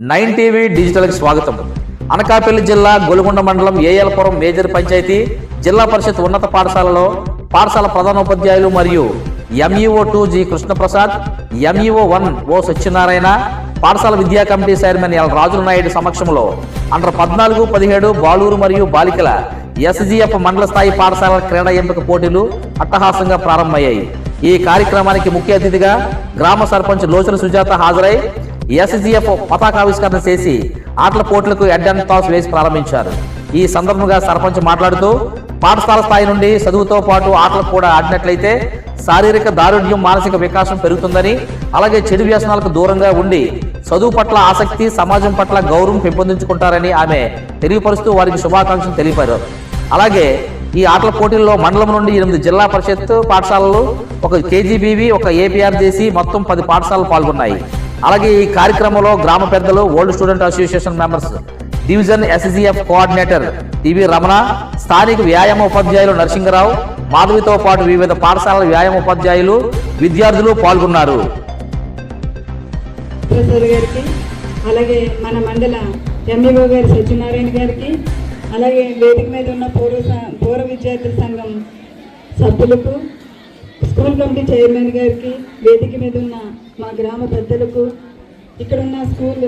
Nine TV డిజిటల్కి స్వాగతం. అనకాపల్లి జిల్లా గొలుగొండ మండలం ఏఎల్పురం మేజర్ పంచాయతీ జిల్లా పరిషత్ ఉన్నత పాఠశాలలో పాఠశాల ప్రధానోపాధ్యాయులు మరియు MEO two G Krishnaprasad MEO one O Satyanarayana పాఠశాల విద్యా కమిటీ చైర్మన్ ఎల్ రాజుల నాయుడు సమక్షంలో అండర్ పద్నాలుగు పదిహేడు బాలూరు మరియు బాలికల ఎస్జిఎఫ్ మండల స్థాయి పాఠశాల క్రీడా ఎంపిక పోటీలు అట్టహాసంగా ప్రారంభమయ్యాయి. ఈ కార్యక్రమానికి ముఖ్య అతిథిగా గ్రామ సర్పంచ్ లోచన సుజాత హాజరై ఎస్జిఎఫ్ పతాకావిష్కరణ చేసి ఆటల పోటీలకు హెడ్ టాస్ వేసి ప్రారంభించారు. ఈ సందర్భంగా సర్పంచ్ మాట్లాడుతూ పాఠశాల స్థాయి నుండి చదువుతో పాటు ఆటలకు కూడా ఆడినట్లయితే శారీరక దారుఢ్యం మానసిక వికాసం పెరుగుతుందని అలాగే చెడు వ్యసనాలకు దూరంగా ఉండి చదువు పట్ల ఆసక్తి సమాజం పట్ల గౌరవం పెంపొందించుకుంటారని ఆమె తెలియపరుస్తూ వారికి శుభాకాంక్షలు తెలిపారు. అలాగే ఈ ఆటల పోటీల్లో మండలం నుండి ఎనిమిది జిల్లా పరిషత్ పాఠశాలలు ఒక కేజీబీవి ఒక ఏపీఆర్ చేసి మొత్తం పది పాఠశాలలు పాల్గొన్నాయి. అలాగే ఈ కార్యక్రమంలో గ్రామ పెద్దలు old student association members division SCF coordinator TV Ramana స్థానిక వ్యాయామ ఉపాధ్యాయులు నరసింహరావు మాధవితో పాటు వివిధ పాఠశాలల వ్యాయామ ఉపాధ్యాయులు విద్యార్థులు పాల్గొన్నారు. గారికి అలాగే మన మండల ఎంఈఓ గారి సత్యనారాయణ గారికి అలాగే వేదిక మీద ఉన్న పూర్వ పూర్వ విద్యార్థుల సంఘం సభ్యులకు స్కూల్ కమిటీ చైర్మన్ గారికి వేదిక మీద ఉన్న మా గ్రామ పెద్దలకు ఇక్కడ ఉన్న స్కూల్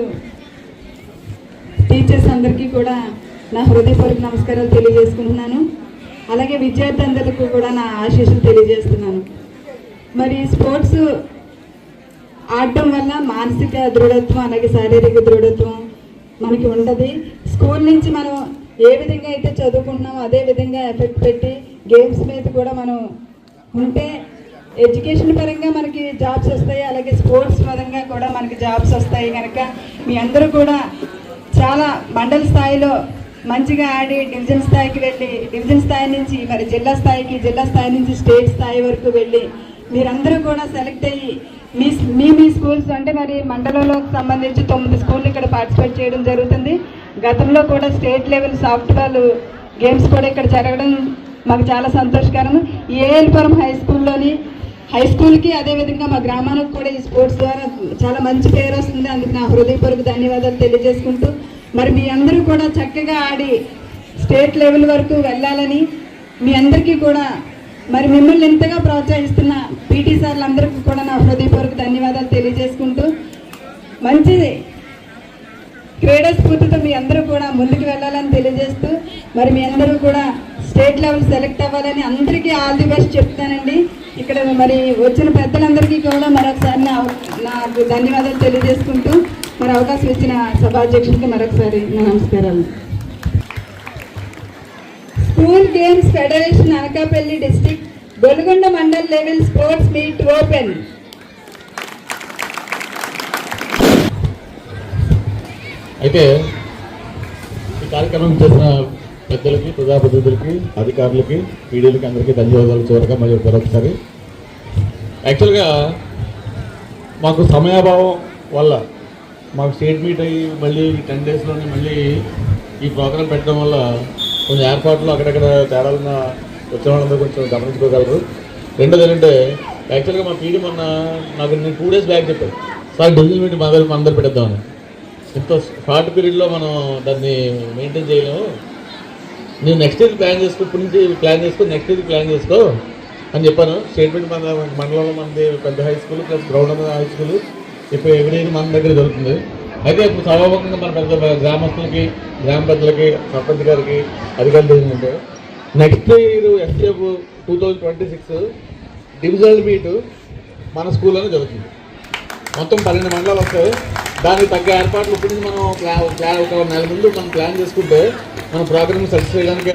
టీచర్స్ అందరికీ కూడా నా హృదయపూర్వక నమస్కారాలు తెలియజేసుకుంటున్నాను. అలాగే విద్యార్థి అందరికీ కూడా నా ఆశీస్సులు తెలియజేస్తున్నాను. మరి స్పోర్ట్స్ ఆడటం వల్ల మానసిక దృఢత్వం అలాగే శారీరక దృఢత్వం మనకి ఉంటుంది. స్కూల్ నుంచి మనం ఏ విధంగా అయితే చదువుకుంటున్నామో అదే విధంగా ఎఫెక్ట్ పెట్టి గేమ్స్ మీద కూడా మనం ఉంటే ఎడ్యుకేషన్ పరంగా మనకి జాబ్స్ వస్తాయి అలాగే స్పోర్ట్స్ పరంగా కూడా మనకి జాబ్స్ వస్తాయి కనుక మీ అందరూ కూడా చాలా మండల స్థాయిలో మంచిగా ఆడి డివిజన్ స్థాయికి వెళ్ళి డివిజన్ స్థాయి నుంచి మరి జిల్లా స్థాయికి జిల్లా స్థాయి నుంచి స్టేట్ స్థాయి వరకు వెళ్ళి మీరందరూ కూడా సెలెక్ట్ అయ్యి మీ మీ మీ స్కూల్స్ అంటే మరి మండలంలోకి సంబంధించి తొమ్మిది స్కూళ్ళు ఇక్కడ పార్టిసిపేట్ చేయడం జరుగుతుంది. గతంలో కూడా స్టేట్ లెవెల్ సాఫ్ట్వేర్ గేమ్స్ కూడా ఇక్కడ జరగడం మాకు చాలా సంతోషకరం ఏఎల్పురం హై స్కూల్లోని హై స్కూల్కి అదేవిధంగా మా గ్రామానికి కూడా ఈ స్పోర్ట్స్ ద్వారా చాలా మంచి పేరు వస్తుంది. అందుకు నా హృదయపూర్వక ధన్యవాదాలు తెలియజేసుకుంటూ మరి మీ అందరూ కూడా చక్కగా ఆడి స్టేట్ లెవెల్ వరకు వెళ్ళాలని మీ అందరికీ కూడా మరి మిమ్మల్ని ఎంతగా ప్రోత్సహిస్తున్న పీటీ సార్లు అందరికీ కూడా నా హృదయపూర్వక ధన్యవాదాలు తెలియజేసుకుంటూ మంచిది క్రీడా స్ఫూర్తితో మీ అందరూ కూడా ముందుకు వెళ్ళాలని తెలియజేస్తూ మరి మీ అందరూ కూడా స్టేట్ లెవెల్ సెలెక్ట్ అవ్వాలని అందరికీ ఆల్ ది బెస్ట్ చెప్తానండి. ఇక్కడ మరి వచ్చిన పెద్దలందరికీ కూడా మరొకసారి నా నాకు ధన్యవాదాలు తెలియజేసుకుంటూ మరి అవకాశం ఇచ్చిన సభాధ్యక్షుడికి మరొకసారి నమస్కారాలు. School games federation Anakapalli district Golgonda mandal level sports meet open. అయితే ఈ కార్యక్రమం చేసిన పెద్దలకి ప్రజాప్రతినిధులకి అధికారులకి పీడీలకి అందరికీ ధన్యవాదాలు. చివరిగా మరియు మరొకసారి యాక్చువల్గా మాకు సమయాభావం వల్ల మాకు స్టేట్ మీట్ అయ్యి మళ్ళీ టెన్ డేస్లోనే మళ్ళీ ఈ ప్రోగ్రాం పెట్టడం వల్ల కొంచెం ఏర్పాట్లు అక్కడక్కడ తేడాలున్న వచ్చిన వాళ్ళందరూ కొంచెం గమనించుకోగలరు. రెండోది ఏంటంటే యాక్చువల్గా మా పీడీ మొన్న నాకు నేను టూ డేస్ బ్యాక్ చెప్పాను సార్ డిజిటల్ మీట్ మన దగ్గర మన దగ్గర పెట్టేద్దామని. ఇంత షార్ట్ పీరియడ్లో మనం దాన్ని మెయింటైన్ చేయలేము. నేను నెక్స్ట్ ఇయర్ ప్లాన్ చేసుకో ఇప్పుడు నుంచి ప్లాన్ చేసుకో నెక్స్ట్ ఇయర్ ప్లాన్ చేసుకో అని చెప్పాను. స్టేట్మెంట్ మన మండలంలో మనది పెద్ద హై స్కూల్ ప్లస్ గ్రౌండ్ మీద హై స్కూల్ ఇప్పుడు ఎవ్రీ ఇయర్ మన దగ్గర జరుగుతుంది. అయితే ఇప్పుడు స్వాభావికంగా మన పెద్ద గ్రామస్తులకి గ్రామ పెద్దలకి సర్పంచ్ గారికి అధికారులు ఏంటంటే next year STF two thousand twenty six divisional meet మన స్కూల్లోనే జరుగుతుంది. మొత్తం పన్నెండు మండలాలు వస్తాయి. దానికి తగ్గ ఏర్పాట్లు ఇప్పుడు మనం ప్లా ఒక నెల ముందు మనం ప్లాన్ చేసుకుంటే మన ప్రోగ్రామ్ సక్సెస్ చేయడానికి